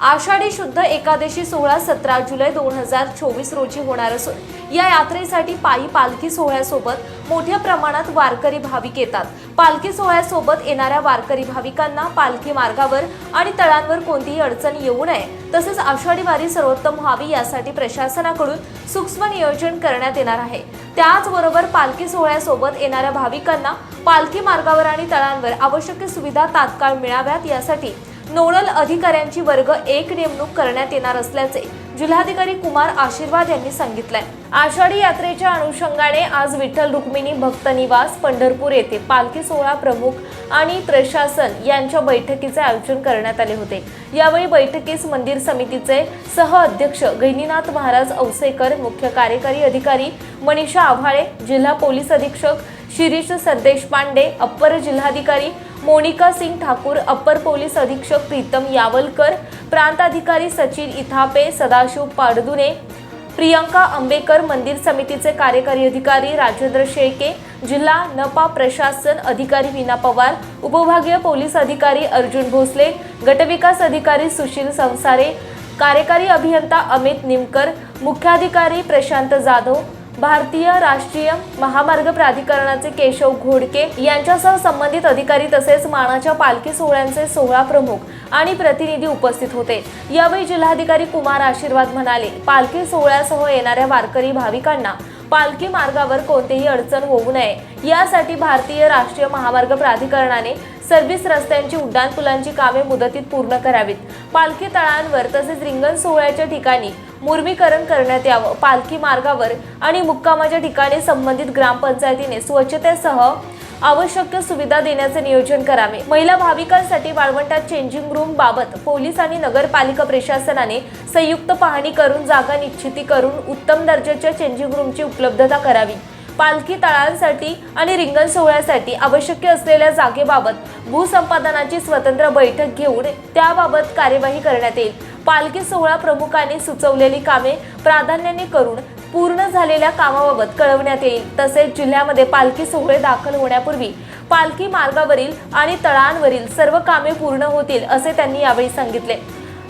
आषाढी शुद्ध एकादशी सोहळा सतरा जुलै दोन हजार चोवीस रोजी होणार असून या यात्रेसाठी पायी पालखी सोहळ्यासोबत मोठ्या प्रमाणात वारकरी भाविक येतात. पालखी सोहळ्यासोबत येणाऱ्या वारकरी भाविकांना पालखी मार्गावर आणि तळांवर कोणतीही अडचण येऊ नये तसेच आषाढी वारी सर्वोत्तम व्हावी यासाठी प्रशासनाकडून सूक्ष्म नियोजन करण्यात येणार आहे. त्याचबरोबर पालखी सोहळ्यासोबत येणाऱ्या भाविकांना पालखी मार्गावर आणि तळांवर आवश्यक सुविधा तात्काळ मिळाव्यात यासाठी नोडल अधिकाऱ्यांची वर्ग एक नेमणूक करण्यात येणार असल्याचे जिल्हाधिकारी कुमार आशीर्वाद यांनी सांगितलंय. आषाढी यात्रेच्या अनुषंगाने आज विठ्ठल रुक्मिणी भक्त निवास पंढरपूर येथे पालखी सोहळा प्रमुख आणि प्रशासन यांच्या बैठकीचे आयोजन करण्यात आले होते. यावेळी बैठकीस मंदिर समितीचे सह अध्यक्ष गहिनीनाथ महाराज औसेकर मुख्य कार्यकारी अधिकारी मनीषा आव्हाळे जिल्हा पोलीस अधीक्षक शिरीष संदेश पांडे अप्पर जिल्हाधिकारी मोनिका सिंग ठाकूर अप्पर पोलीस अधीक्षक प्रीतम यावलकर प्रांताधिकारी सचिन इथापे सदाशिव पाडदुने प्रियंका आंबेकर मंदिर समितीचे कार्यकारी अधिकारी राजेंद्र शेळके जिल्हा नपा प्रशासन अधिकारी विना पवार उपविभागीय पोलीस अधिकारी अर्जुन भोसले गटविकास अधिकारी सुशील संसारे कार्यकारी अभियंता अमित निमकर मुख्याधिकारी प्रशांत जाधव भारतीय राष्ट्रीय महामार्ग प्राधिकरणाचे केशव घोडके यांच्यासह संबंधित अधिकारी तसेच मानाच्या पालखी सोहळ्यांचे सोहळा प्रमुख आणि प्रतिनिधी उपस्थित होते. यावेळी जिल्हाधिकारी कुमार आशीर्वाद म्हणाले पालखी सोहळ्यासह येणाऱ्या वारकरी भाविकांना पालखी मार्गावर कोणतीही अडचण होऊ नये. यासाठी भारतीय राष्ट्रीय महामार्ग प्राधिकरणाने सर्व्हिस रस्त्यांची उड्डाणपुलांची कामे मुदतीत पूर्ण करावीत. पालखी तळांवर तसेच रिंगण सोहळ्याच्या ठिकाणी मुर्मीकरण करण्यात यावं. पालखी मार्गावर आणि मुक्कामाच्या ठिकाणी संबंधित ग्रामपंचायतीने स्वच्छतेसह आवश्यक सुविधा देण्याचे नियोजन करावे. महिला भाविकांसाठी वाळवंटात चेंजिंग रूम बाबत पोलीस आणि नगरपालिका प्रशासनाने संयुक्त पाहणी करून जागा निश्चिती करून उत्तम दर्जाच्या चेंजिंग रूमची उपलब्धता करावी. पालखी तळांसाठी आणि रिंगण सोहळ्यासाठी आवश्यक असलेल्या जागेबाबत भूसंपादनाची स्वतंत्र बैठक घेऊन त्याबाबत कार्यवाही करण्यात येईल. पालखी सोहळा प्रमुखांनी सुचवलेली कामे प्राधान्याने करून पूर्ण झालेल्या कामाबाबत कळवण्यात येईल. तसेच जिल्ह्यामध्ये पालखी सोहळे दाखल होण्यापूर्वी पालखी मार्गावरील आणि तळांवरील सर्व कामे पूर्ण होतील असे त्यांनी यावेळी सांगितले.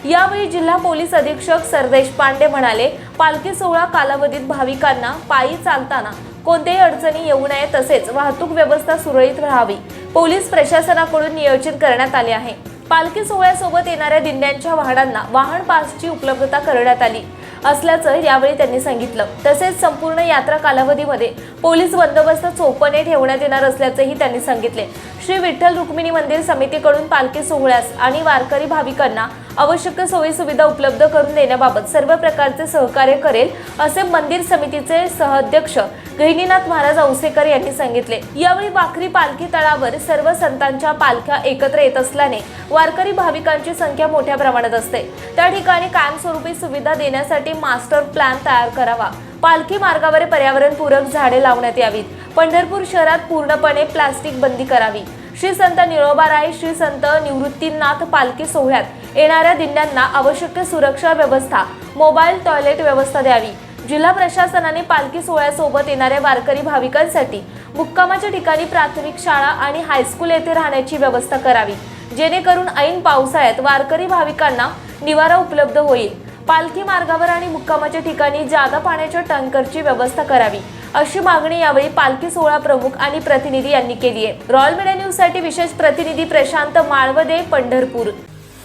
यावेळी जिल्हा पोलीस अधीक्षक सरदेश पांडे म्हणाले पालखी सोहळा कालावधीत भाविकांना पायी चालताना कोणत्याही अडचणी येऊ नये तसेच वाहतूक व्यवस्था सुरळीत राहावी. पोलीस प्रशासनाकडून नियोजन करण्यात आले आहे. पालखी सोहळ्यासोबत येणाऱ्या दिंड्यांच्या वाहनांना वाहन पासची उपलब्धता करण्यात आली असल्याचं यावेळी त्यांनी सांगितलं. तसेच संपूर्ण यात्रा कालावधीमध्ये पोलीस बंदोबस्त चोपणे ठेवण्यात येणार असल्याचंही त्यांनी सांगितले. श्री विठ्ठल रुक्मिणी मंदिर समितीकडून पालखी सोहळ्यास आणि वारकरी भाविकांना आवश्यक सोयी सुविधा उपलब्ध करून देण्याबाबत सर्व प्रकारचे सहकार्य करेल असे मंदिर समितीचे सहअध्यक्ष गहिनीनाथ महाराज औसेकर यांनी सांगितले. यावेळी बाकरी पालखी तळावर सर्व संतांच्या पालख्या एकत्र येत असल्याने वारकरी भाविकांची संख्या मोठ्या प्रमाणात असते. त्या ठिकाणी कायमस्वरूपी सुविधा देण्यासाठी मास्टर प्लॅन तयार करावा. पालखी मार्गावर पर्यावरणपूरक झाडे लावण्यात यावीत. पंढरपूर शहरात पूर्णपणे प्लास्टिक बंदी करावी. श्री संत निळोबाराय श्री संत निवृत्तीनाथ पालखी सोहळ्यात येणाऱ्या दिंड्यांना आवश्यक सुरक्षा व्यवस्था मोबाईल टॉयलेट व्यवस्था द्यावी. जिल्हा प्रशासनाने पालखी सोहळ्यासोबत येणाऱ्या वारकरी भाविकांसाठी मुक्कामाच्या ठिकाणी प्राथमिक शाळा आणि हायस्कूल येथे राहण्याची व्यवस्था करावी. जेणेकरून ऐन पावसाळ्यात वारकरी भाविकांना निवारा उपलब्ध होईल. पालखी मार्गावर आणि मुक्कामाच्या ठिकाणी जादा पाण्याच्या टँकरची व्यवस्था करावी. अशी मागणी यावेळी पालखी सोहळा प्रमुख आणि प्रतिनिधी यांनी केली आहे. रॉयल मीडिया न्यूजसाठी विशेष प्रतिनिधी प्रशांत माळवदे पंढरपूर.